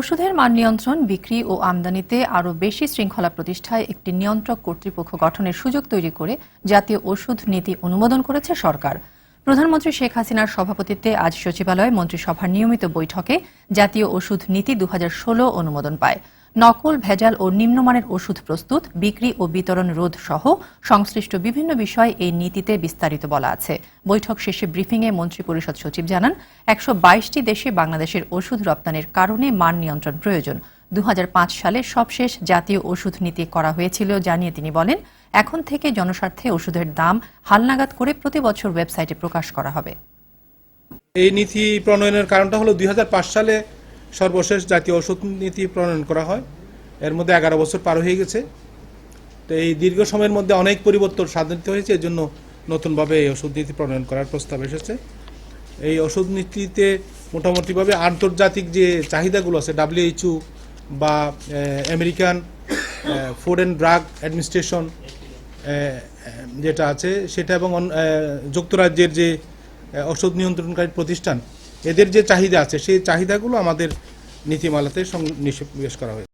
ওষুধের মান নিয়ন্ত্রণ, বিক্রি ও আমদানিতে আরও বেশি শৃঙ্খলা প্রতিষ্ঠায় একটি নিয়ন্ত্রক কর্তৃপক্ষ গঠনের সুযোগ তৈরি করে জাতীয় ওষুধ নীতি অনুমোদন করেছে সরকার। প্রধানমন্ত্রী শেখ হাসিনার সভাপতিত্বে আজ সচিবালয়ে মন্ত্রিসভার নিয়মিত বৈঠকে জাতীয় ওষুধ নীতি দু হাজার ষোলো অনুমোদন পায়। নকল, ভেজাল ও নিম্নমানের ওষুধ প্রস্তুত, বিক্রি ও বিতরণ রোধ সহ সংশ্লিষ্ট বিভিন্ন বিষয় এই নীতিতে বিস্তারিত বলা আছে। বৈঠক শেষে ব্রিফিংয়ে মন্ত্রিপরিষদ সচিব জানান, একশো বাইশটি দেশে বাংলাদেশের ওষুধ রপ্তানির কারণে মান নিয়ন্ত্রণ প্রয়োজন। দু হাজার পাঁচ সালে সবশেষ জাতীয় ওষুধ নীতি করা হয়েছিল জানিয়ে তিনি বলেন, এখন থেকে জনস্বার্থে ওষুধের দাম হালনাগাদ করে প্রতি বছর ওয়েবসাইটে প্রকাশ করা হবে। এই নীতি প্রণয়নের কারণটা হলো দুই হাজার পাঁচ সালে সর্বশেষ জাতীয় ওষুধ নীতি প্রণয়ন করা হয়। এর মধ্যে এগারো বছর পার হয়ে গেছে। তো এই দীর্ঘ সময়ের মধ্যে অনেক পরিবর্তন সাধিত হয়েছে, এর জন্য নতুনভাবে এই ওষুধ নীতি প্রণয়ন করার প্রস্তাব এসেছে। এই ওষুধ নীতিতে মোটামুটিভাবে আন্তর্জাতিক যে চাহিদাগুলো আছে ডাব্লিউএইচও বা American food and drug administration যেটা আছে, সেটা এবং যুক্তরাজ্যের যে ওষুধ নিয়ন্ত্রণকারী প্রতিষ্ঠান এদের যে চাহিদা আছে সেই চাহিদাগুলো আমাদের নীতিমালাতে সন্নিবেশ করা হয়েছে।